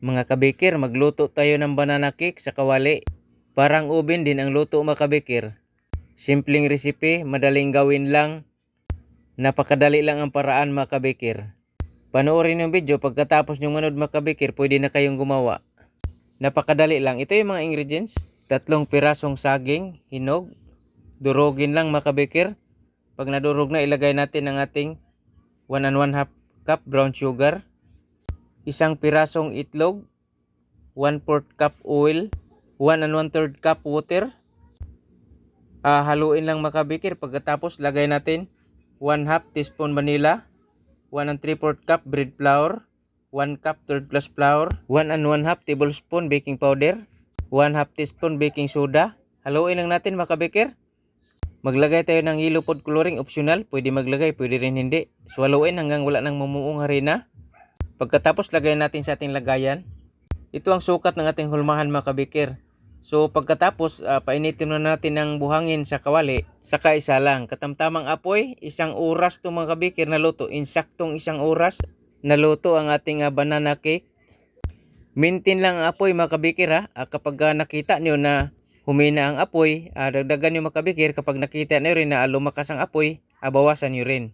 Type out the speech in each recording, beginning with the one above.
Mga kabikir, magluto tayo ng banana cake sa kawali. Parang ubin din ang luto mga kabikir. Simpleng recipe, madaling gawin lang. Napakadali lang ang paraan mga kabikir. Panoorin yung video, pagkatapos yung manood mga kabikir, pwede na kayong gumawa. Napakadali lang. Ito yung mga ingredients. Tatlong pirasong saging, hinog. Durugin lang mga kabikir. Pag nadurog na, ilagay natin ang ating 1 and 1 half cup brown sugar. Isang pirasong itlog. 1 4 cup oil. 1 and 1 third cup water. Ah, haluin lang mga kabikir. Pagkatapos, lagay natin 1 half teaspoon vanilla. 1 and 3 4 cup bread flour. 1 cup third glass flour. 1 and 1 half tablespoon baking powder. 1 half teaspoon baking soda. Haluin lang natin mga kabikir. Maglagay tayo ng yellow food coloring optional. Pwede maglagay, pwede rin hindi. Haluin hanggang wala nang mumuong harina. Pagkatapos lagay natin sa ating lagayan. Ito ang sukat ng ating hulmahan mga kabikir. So pagkatapos ah, painitin na natin ng buhangin sa kawali. Saka isa lang. Katamtamang apoy, isang oras to mga kabikir na luto. Insaktong isang oras naluto ang ating ah, banana cake. Maintain lang ang apoy mga kabikir ha. Ah, kapag ah, nakita nyo na humina ang apoy, ah, dagdagan nyo mga kabikir. Kapag nakita nyo rin na lumakas ang apoy, ah, bawasan nyo rin.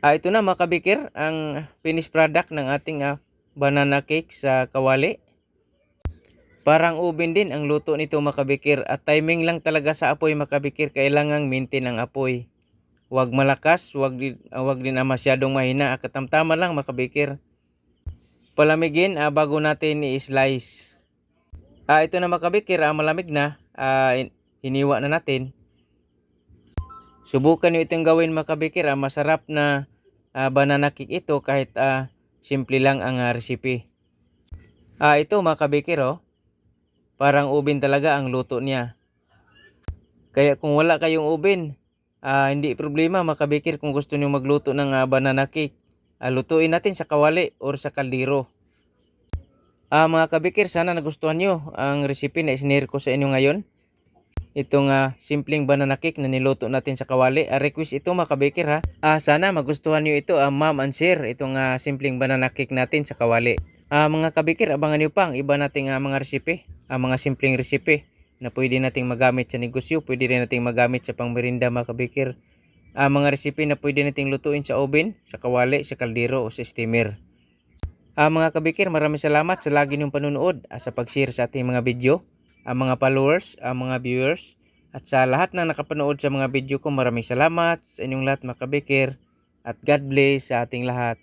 Ah, ito na mga kabikir, ang finished product ng ating ah, banana cake sa kawali. Parang ubin din ang luto nito mga kabikir at timing lang talaga sa apoy mga kabikir. Kailangang maintain ang apoy. Huwag malakas, huwag din, ah, huwag din ah, masyadong mahina. Ah, Katamtama lang mga kabikir. Palamigin ah, bago natin i-slice. Ah, ito na mga kabikir, ah, malamig na. Ah, hin- hiniwa na natin. Subukan nyo itong gawin mga kabikir. Ah, masarap na ah, banana cake ito kahit ah, simple lang ang ah, recipe. Ah, ito mga kabikir oh. Parang ubin talaga ang luto niya. Kaya kung wala kayong ubin, ah, hindi problema mga kabikir kung gusto niyo magluto ng ah, banana cake. Ah, lutuin natin sa kawali or sa kaldero. Ah, mga kabikir, sana nagustuhan nyo ang recipe na isinare ko sa inyo ngayon. Itong ah, simpleng banana cake na niluto natin sa kawali. Ah, request ito mga kabikir ha. Ah, sana magustuhan nyo ito, ah, ma'am and sir, itong ah, simpleng banana cake natin sa kawali. Ah, mga kabikir, abangan nyo pa ang iba nating ah, mga recipe, ah, mga simpleng recipe na pwede nating magamit sa negosyo, pwede rin nating magamit sa pangmerinda mga kabikir. Ah, mga recipe na pwede nating lutuin sa oven, sa kawali, sa kaldero o sa steamer. Ah, mga kabikir, maraming salamat sa lagi niyong panunood at sa pag-share sa ating mga video. Ang mga followers, ang mga viewers, at sa lahat na nakapanood sa mga video ko, maraming salamat sa inyong lahat mga kabikir. At God bless sa ating lahat.